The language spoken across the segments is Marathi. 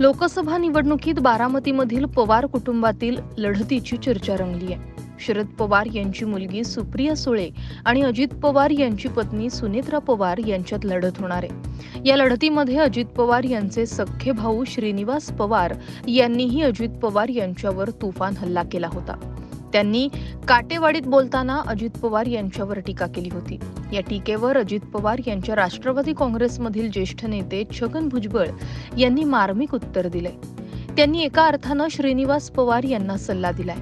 लोकसभा निवडणुकीत बारामतीमधील पवार कुटुंबातील लढतीची चर्चा रंगली आहे. शरद पवार यांची मुलगी सुप्रिया सुळे आणि अजित पवार यांची पत्नी सुनेत्रा पवार यांच्यात लढत होणार आहे. या लढतीमध्ये अजित पवार यांचे सख्खे भाऊ श्रीनिवास पवार यांनीही अजित पवार यांच्यावर तुफान हल्ला केला होता. त्यांनी काटेवाडीत बोलताना अजित पवार यांच्यावर टीका केली होती. या टीकेवर अजित पवार यांच्या राष्ट्रवादी काँग्रेसमधील ज्येष्ठ नेते छगन भुजबळ यांनी मार्मिक उत्तर दिले. त्यांनी एका अर्थानं श्रीनिवास पवार यांना सल्ला दिलाय.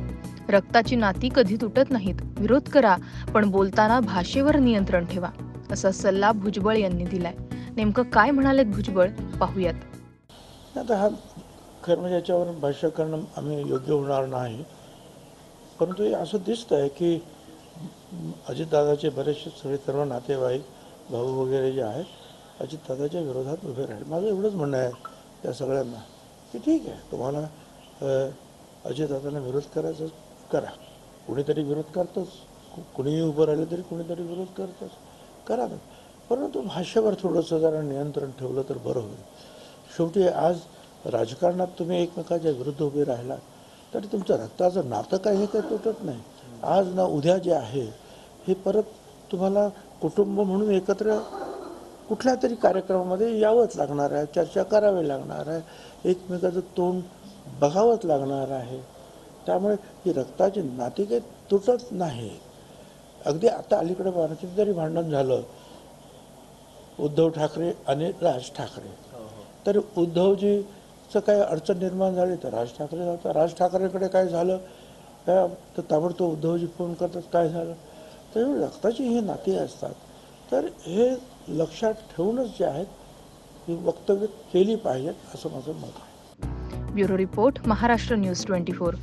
रक्ताची नाती कधी तुटत नाहीत विरोध करा पण बोलताना भाषेवर नियंत्रण ठेवा असा सल्ला भुजबळ यांनी दिलाय. नेमकं काय म्हणालेत भुजबळ? पाहूयात. आता हा खरं म्हणजे याच्यावर भाष्य करणं आम्ही योग्य होणार नाही. परंतु हे असं दिसतं आहे की अजितदादाचे बरेचसे सगळे सर्व नातेवाईक भाऊ वगैरे जे आहेत अजितदादाच्या विरोधात उभे राहिले. माझं एवढंच म्हणणं आहे त्या सगळ्यांना की ठीक आहे तुम्हाला अजितदादांना विरोध करायचा करा. कुणीतरी विरोध करतंच. कुणीही उभं राहिलं तरी कुणीतरी विरोध करतंच. करा ना. परंतु भाषेवर थोडंसं जरा नियंत्रण ठेवलं तर बरं होईल. शेवटी आज राजकारणात तुम्ही एकमेकाच्या विरुद्ध उभे राहिलात. तरी तुमचं रक्ताचं नातं काही हे काही तुटत नाही. आज ना उद्या जे आहे हे परत तुम्हाला कुटुंब म्हणून एकत्र कुठल्या तरी कार्यक्रमामध्ये यावंच लागणार आहे चर्चा करावी लागणार आहे एकमेकाचं तोंड बघावंच लागणार आहे. त्यामुळे ही रक्ताची नाती काही तुटत नाही. अगदी आता अलीकडे बाराची जरी भांडण झालं उद्धव ठाकरे आणि राज ठाकरे तर उद्धवजीचं काही अडचण निर्माण झाली तर राज ठाकरे जातात राज ठाकरेकडे काय झालं? काय तर ताबडतोब उद्धवजी फोन करतात काय झालं? तर रक्ताची ही नाती असतात. तर हे लक्षात ठेवूनच जे आहेत ही वक्तव्य केली पाहिजेत असं माझं मत आहे. Bureau report Maharashtra news twenty four.